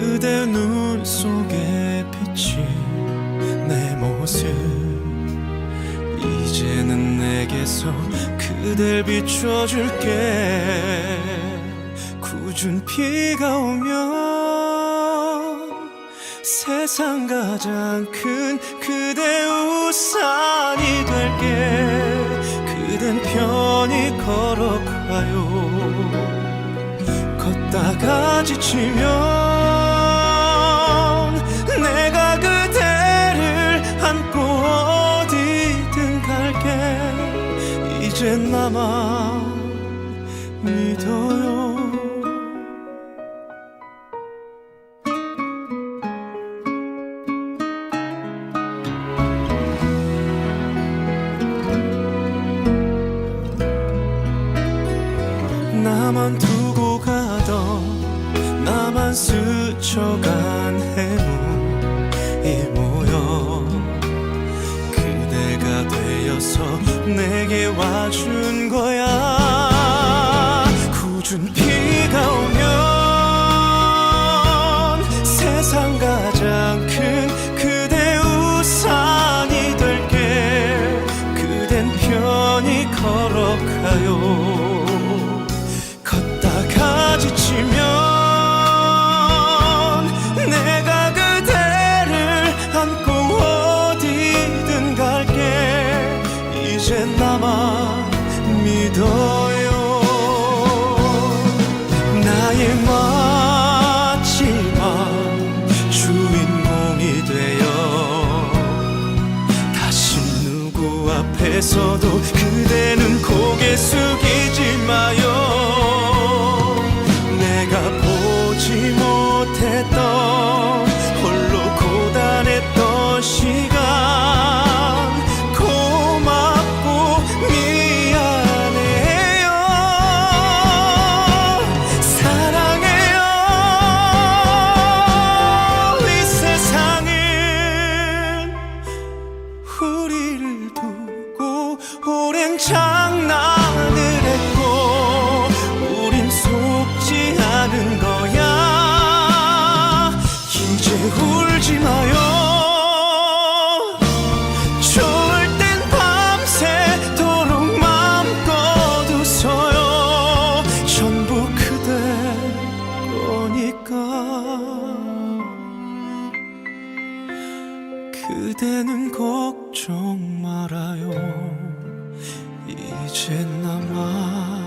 그대 눈 속에 비친 내 모습. 이제는 내게서 그댈 비춰줄게. 굳은 비가 오면 세상 가장 큰 그대 우산이 될게. 그댄 편히 걸어가요. 걷다가 지치면 안고 어디든 갈게. 이젠 나만 믿어요. 나만 두고 가던 나만 스쳐간 되어서 내게 와준 거야. 굳은 비 이제 나만 믿어요. 나의 마지막 주인공이 되어 다시 누구 앞에서도 그대는 고개 숙이지 마요. 우리를 두고 오랜 장난을 했고 우린 속지 않은 거야. 이제 울지 마요. 말아요. 이제 남아